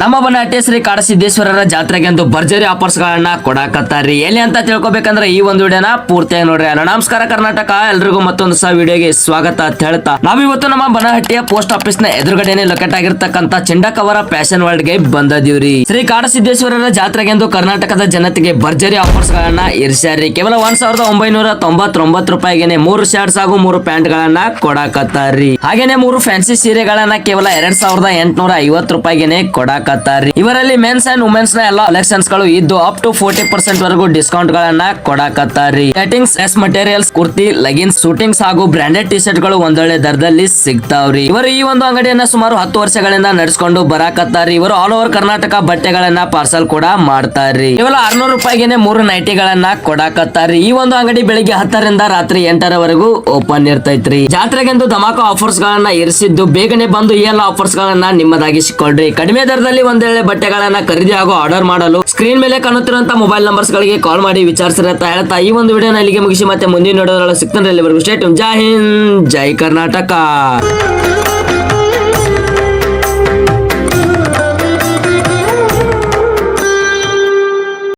ನಮ್ಮ ಬನಾಟ್ಯ ಶ್ರೀ ಕಾಡಸಿದ್ದೇಶ್ವರರ ಜಾತ್ರೆಗೆ ಒಂದು ಭರ್ಜರಿ ಆಫರ್ಸ್ ಗಳನ್ನ ಕೊಡಾಕತ್ತಾರ್ರಿ. ಎಲ್ಲಿ ಅಂತ ತಿಳ್ಕೊಬೇಕಂದ್ರೆ ಈ ಒಂದು ವಿಡಿಯೋನ ಪೂರ್ತಿಯಾಗಿ ನೋಡ್ರಿ. ನಮಸ್ಕಾರ ಕರ್ನಾಟಕ. ಎಲ್ರಿಗೂ ಮತ್ತೊಂದು ಸಹ ವಿಡಿಯೋಗೆ ಸ್ವಾಗತ ಅಂತ ಹೇಳ್ತಾ. ನಾವಿವತ್ತು ನಮ್ಮ ಬನಹಟ್ಟಿಯ ಪೋಸ್ಟ್ ಆಫೀಸ್ನ ಎದುರುಗಡೆನೆ ಲೊಕೇಟ್ ಆಗಿರ್ತಕ್ಕಂತ ಚಂಡಕವರ ಫ್ಯಾಷನ್ ವರ್ಲ್ಡ್ಗೆ ಬಂದದೀವ್ರಿ. ಶ್ರೀ ಕಾಡಸಿದ್ದೇಶ್ವರರ ಜಾತ್ರೆಗೆ ಎಂದು ಕರ್ನಾಟಕದ ಜನತೆಗೆ ಭರ್ಜರಿ ಆಫರ್ಸ್ ಗಳನ್ನ ಇರ್ಸಾರಿ ಕೇವಲ ಒಂದ್ ಸಾವಿರದ ಒಂಬೈನೂರ ತೊಂಬತ್ತೊಂಬತ್ತು ರೂಪಾಯಿಗೆ ಮೂರು ಶರ್ಟ್ಸ್ ಹಾಗೂ ಮೂರು ಪ್ಯಾಂಟ್ ಗಳನ್ನ ಕೊಡಾಕತ್ತಾರಿ ಹಾಗೇನೆ ಮೂರು ಫ್ಯಾನ್ಸಿ ಸೀರೆಗಳನ್ನ ಕೇವಲ ಎರಡ್ ಸಾವಿರದ ಎಂಟುನೂರ ಐವತ್ತು ರೂಪಾಯಿಗೆನೆ ಕೊಡಾಕತ್ತಾರ್ರಿ ಇವರಲ್ಲಿ ಮೆನ್ಸ್ ಅಂಡ್ ವುಮೆನ್ಸ್ನ ಎಲ್ಲಾ ಕಲೆಕ್ಷನ್ಸ್ಗಳು ಇದ್ದು ಅಪ್ ಟು ಫೋರ್ಟಿ ಪರ್ಸೆಂಟ್ ವರೆಗೂ ಡಿಸ್ಕೌಂಟ್ ಗಳನ್ನ ಕೊಡಕತ್ತಾರಿ. Settings S materials kurti leggings shootings ಹಾಗೂ ಬ್ರಾಂಡೆಡ್ ಟಿ ಶರ್ಟ್ಗಳು ಒಂದೊಳ್ಳೆ ದರದಲ್ಲಿ ಸಿಗ್ತಾವ್ರಿ. ಇವರು ಈ ಒಂದು ಅಂಗಡಿಯನ್ನ ಸುಮಾರು ಹತ್ತು ವರ್ಷಗಳಿಂದ ನಡೆಸಿಕೊಂಡು ಬರಾಕತ್ತಾರಿ. ಇವರು ಆಲ್ ಓವರ್ ಕರ್ನಾಟಕ ಬಟ್ಟೆಗಳನ್ನ ಪಾರ್ಸಲ್ ಕೂಡ ಮಾಡ್ತಾರಿ ಕೇವಲ ಆರ್ನೂರು ರೂಪಾಯಿಗೆ ಮೂರು ನೈಟಿಗಳನ್ನ ಕೊಡಾಕತ್ತಾರಿ. ಈ ಒಂದು ಅಂಗಡಿ ಬೆಳಿಗ್ಗೆ ಹತ್ತರಿಂದ ರಾತ್ರಿ ಎಂಟರವರೆಗೂ ಓಪನ್ ಇರ್ತೈತ್ರಿ. ಜಾತ್ರೆಗೆಂದು ಧಮಾಕ ಆಫರ್ಸ್ ಗಳನ್ನ ಇರಿಸಿದ್ದು ಬೇಗನೆ ಬಂದು ಈ ಎಲ್ಲ ಆಫರ್ಸ್ ಗಳನ್ನ ನಿಮ್ಮದಾಗಿಸಿಕೊಳ್ಳ್ರಿ ಕಡಿಮೆ ದರದಲ್ಲಿ ಒಂದೆರಡು ಬಟ್ಟೆಗಳನ್ನ ಖರೀದಿ ಹಾಗೂ ಆರ್ಡರ್ ಮಾಡಲು ಸ್ಕ್ರೀನ್ ಮೇಲೆ ಕಾಣುತ್ತಿರುವಂತಹ ಮೊಬೈಲ್ ನಂಬರ್ಸ್ ಗಳಿಗೆ ಕಾಲ್ ಮಾಡಿ ವಿಚಾರಿಸಿರತ್ತ ಹೇಳ್ತಾ ಈ ಒಂದು ವಿಡಿಯೋನ ಇಲ್ಲಿಗೆ ಮುಗಿಸಿ ಮತ್ತೆ ಮುಂದಿನ ನೋಡೋದ್ರಲ್ಲಿ ಸಿಗ್ತಾನೆ ಸ್ಟೇಟ್ ಜೈ ಹಿಂದ್, ಜೈ ಕರ್ನಾಟಕ.